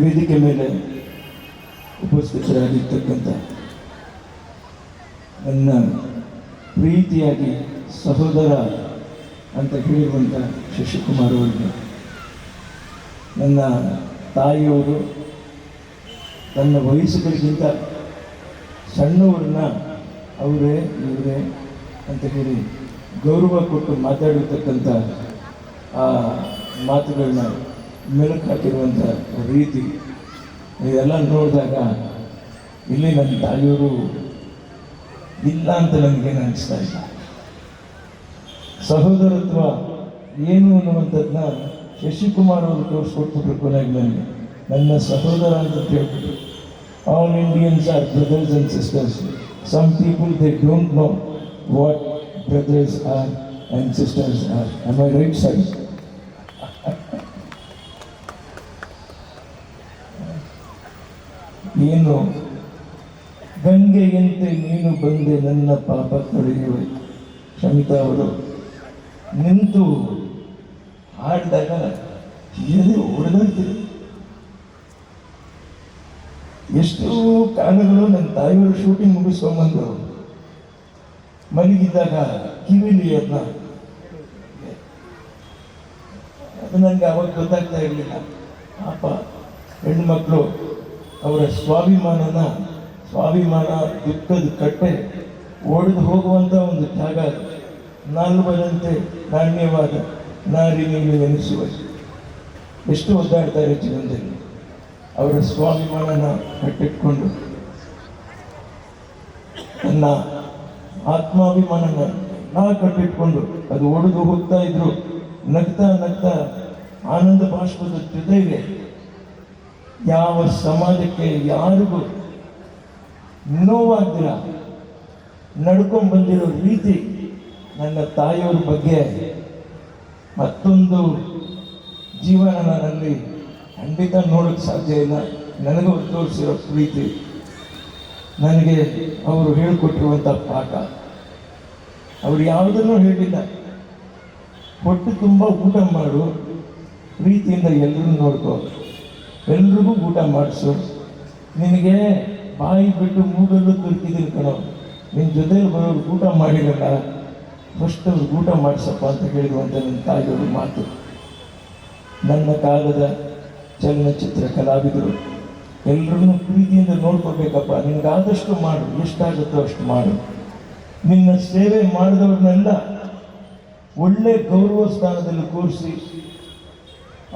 ವೇದಿಕೆ ಮೇಲೆ ಉಪಸ್ಥಿತರಾಗಿರ್ತಕ್ಕಂಥ ನನ್ನ ಪ್ರೀತಿಯಾಗಿ ಸಹೋದರ ಅಂತ ಹೇಳಿರುವಂಥ ಶಶಿಕುಮಾರ್ ಅವರಿಗೆ, ನನ್ನ ತಾಯಿಯವರು ತನ್ನ ವಯಸ್ಸುಗಳಿಗಿಂತ ಸಣ್ಣವ್ರನ್ನ ಅವರೇ, ಇವರೇ ಅಂತ ಹೇಳಿ ಗೌರವ ಕೊಟ್ಟು ಮಾತಾಡಿರ್ತಕ್ಕಂಥ ಆ ಮಾತುಗಳನ್ನ ಮೆಲುಕು ಹಾಕಿರುವಂಥ ರೀತಿ ಇದೆಲ್ಲ ನೋಡಿದಾಗ ಇಲ್ಲಿ ನನ್ನ ತಾಯಿಯವರು ಇಲ್ಲ ಅಂತ ನನಗೇನು ಅನಿಸ್ತಾ ಇಲ್ಲ. ಸಹೋದರತ್ವ ಏನು ಅನ್ನುವಂಥದ್ದನ್ನ ಶಶಿಕುಮಾರ್ ಅವರು ತೋರಿಸ್ಕೊಟ್ಬಿಟ್ರು ಕೊನೆಗೆ ನನಗೆ. ನನ್ನ ಸಹೋದರ ಅಂತ ಕೇಳ್ಬಿಟ್ರು all Indians are brothers and sisters some people they don't know what brothers are and sisters are I right side ಏನು ಗಂಗೆಯಂತೆ ನೀನು ಬಂದೆ ನನ್ನ ಪಾಪ ತೊಳೆಯುವೆ ಶಮಿತಾ ಅವರು, ನಿಂತು ಹಾಡಿದಾಗ ಎದೆ ಹೊಡೆದೋಯ್ತಿದೆ ಎಷ್ಟೋ ಕಾಲಗಳು ನನ್ನ ತಾಯಿಯವರು ಶೂಟಿಂಗ್ ಮುಗಿಸ್ಕೊಂಬಂದು ಮಲಗಿದ್ದಾಗ ಕಿವಿಲಿ ಅದನ್ನ ಅದು ನನಗೆ ಅವಾಗ ಗೊತ್ತಾಗ್ತಾ ಇರಲಿಲ್ಲ. ಪಾಪ ಹೆಣ್ಮಕ್ಳು ಅವರ ಸ್ವಾಭಿಮಾನನ, ಸ್ವಾಭಿಮಾನ ದುಃಖದ ಕಟ್ಟೆ ಒಡೆದು ಹೋಗುವಂಥ ಒಂದು ಜಾಗ ಅದು. ನಾಲ್ವರಂತೆ ನಾಣ್ಯವಾದ ನಾರಿ ನೀನು ಎನಿಸುವ ಎಷ್ಟು ಒದ್ದಾಡ್ತಾರೆ ಜೀವನದಲ್ಲಿ ಅವರ ಸ್ವಾಭಿಮಾನನ ಕಟ್ಟಿಟ್ಕೊಂಡು ನನ್ನ ಆತ್ಮಾಭಿಮಾನನ ನಾ ಕಟ್ಟಿಟ್ಕೊಂಡು ಅದು ಒಡೆದು ಹೋಗ್ತಾ ಇದ್ರು, ನಗ್ತಾ ನಗ್ತಾ ಆನಂದ ಬಾಷ್ಪದ ಜೊತೆಗೆ ಯಾವ ಸಮಾಜಕ್ಕೆ ಯಾರಿಗೂ ನೋವಾಗ್ದಿರ ನಡ್ಕೊಂಡು ಬಂದಿರೋ ರೀತಿ ನನ್ನ ತಾಯಿಯವ್ರ ಬಗ್ಗೆ ಮತ್ತೊಂದು ಜೀವನ ನನ್ನಲ್ಲಿ ಖಂಡಿತ ನೋಡೋಕ್ಕೆ ಸಾಧ್ಯ ಇಲ್ಲ. ನನಗೂ ತೋರಿಸಿರೋ ಪ್ರೀತಿ. ನನಗೆ ಅವರು ಹೇಳಿಕೊಟ್ಟಿರುವಂಥ ಪಾಠ. ಅವರು ಯಾವುದನ್ನು ಹೇಳಿಲ್ಲ. ಹೊಟ್ಟು ತುಂಬ ಊಟ ಮಾಡು. ಪ್ರೀತಿಯಿಂದ ಎಲ್ಲರೂ ನೋಡ್ಕೋ. ಎಲ್ರಿಗೂ ಊಟ ಮಾಡಿಸು. ನಿನಗೆ ಬಾಯಿ ಬಿಟ್ಟು ಮೂಗಲ್ಲೂ ತುರ್ಕಿದ್ದೀನಿ ಕಣೋ. ನಿನ್ನ ಜೊತೆಲಿ ಬರೋರು ಊಟ ಮಾಡಿರಲ್ಲ ಫಸ್ಟ್ ಊಟ ಮಾಡಿಸಪ್ಪ ಅಂತ ಹೇಳಿರುವಂಥ ನನ್ನ ತಾಯಿಯವರು ಮಾತು. ನನ್ನ ಕಾಲದ ಚಲನಚಿತ್ರ ಕಲಾವಿದರು ಎಲ್ಲರನ್ನೂ ಪ್ರೀತಿಯಿಂದ ನೋಡ್ಕೋಬೇಕಪ್ಪ. ನಿನಗಾದಷ್ಟು ಮಾಡು, ಎಷ್ಟಾಗುತ್ತೋ ಅಷ್ಟು ಮಾಡು. ನಿನ್ನ ಸೇವೆ ಮಾಡಿದವ್ರನ್ನೆಲ್ಲ ಒಳ್ಳೆ ಗೌರವ ಸ್ಥಾನದಲ್ಲಿ ಕೂರಿಸಿ,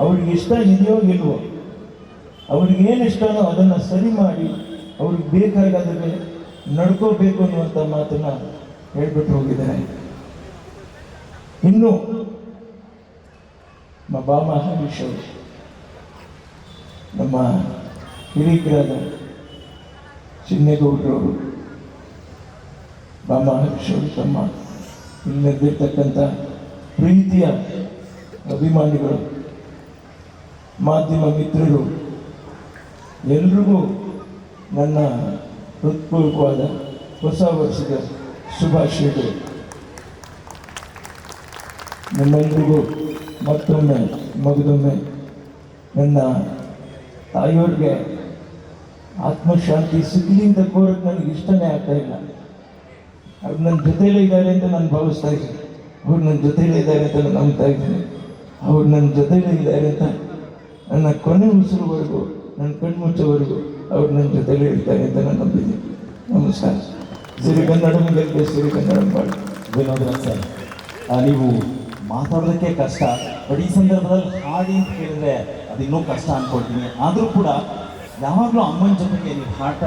ಅವ್ರಿಗೆ ಇಷ್ಟ ಇದೆಯೋ ಇಲ್ವೋ ಅವ್ರಿಗೆ ಏನು ಇಷ್ಟನೋ ಅದನ್ನು ಸರಿ ಮಾಡಿ, ಅವ್ರಿಗೆ ಬೇಕಾಗಾದರೆ ನಡ್ಕೋಬೇಕು ಅನ್ನುವಂಥ ಮಾತನ್ನು ಹೇಳ್ಬಿಟ್ಟು ಹೋಗಿದ್ದಾರೆ ಇನ್ನು ನಮ್ಮ ಹರೀಶ್ ಅವರು ನಮ್ಮ ಹಿರಿಯರಾದ ಚಿನ್ನೇಗೌಡರವರು ಬಾಮ ಹರೀಶ್ ಅವರು ತಮ್ಮ ಇಲ್ಲಿ ನೆರೆದಿರ್ತಕ್ಕಂಥ ಪ್ರೀತಿಯ ಅಭಿಮಾನಿಗಳು, ಮಾಧ್ಯಮ ಮಿತ್ರರು ಎಲ್ರಿಗೂ ನನ್ನ ಹೃತ್ಪೂರ್ವಕವಾದ ಹೊಸ ವರ್ಷದ ಶುಭಾಶಯಗಳು. ನಿಮ್ಮೆಲ್ರಿಗೂ ಮತ್ತೊಮ್ಮೆ, ಮಗದೊಮ್ಮೆ ನನ್ನ ತಾಯಿಯವ್ರಿಗೆ ಆತ್ಮಶಾಂತಿ ಸಿಗಲಿ ಅಂತ ಕೋರಕ್ಕೆ ನನಗೆ ಇಷ್ಟನೇ ಆಗ್ತಾ ಇಲ್ಲ. ಅವ್ರು ನನ್ನ ಜೊತೆಯಲ್ಲೇ ಇದ್ದಾರೆ ಅಂತ ನಾನು ಭಾವಿಸ್ತಾ ಇದ್ದೀನಿ. ಅವ್ರು ನನ್ನ ಜೊತೆಯಲ್ಲೇ ಇದ್ದಾರೆ ಅಂತ ನಾನು ನಂಬ್ತಾ ಇದ್ದೀನಿ. ಅವ್ರು ನನ್ನ ಜೊತೆಯಲ್ಲೇ ಇದ್ದಾರೆ ಅಂತ ನನ್ನ ಕೊನೆ ಉಸಿರುವರೆಗೂ ನನ್ನ ಕಣ್ಮುಚ್ಚವರೆಗೂ ಅವ್ರು ನನ್ನ ಜೊತೆಲೇ ಇರ್ತಾರೆ ಅಂತ ನಾನು ನಂಬಿದ್ದೀನಿ. ನಮಸ್ಕಾರ. ಸಿರಿಗನ್ನಡಂ ಸಿರಿ ಕನ್ನಡ ಮಾಡಿ ವಿನೋದ್ ಸರ್ ನೀವು ಮಾತಾಡೋದಕ್ಕೆ ಕಷ್ಟ ಬಟ್ ಈ ಸಂದರ್ಭದಲ್ಲಿ ಹಾಡಿ ಅಂತ ಕೇಳಿದ್ರೆ ಅದಿನ್ನೂ ಕಷ್ಟ ಅನ್ಕೊಳ್ತೀನಿ. ಆದರೂ ಕೂಡ ಯಾವಾಗಲೂ ಅಮ್ಮನ ಜೊತೆಗೆ ನೀವು ಹಾಡ್ತಾ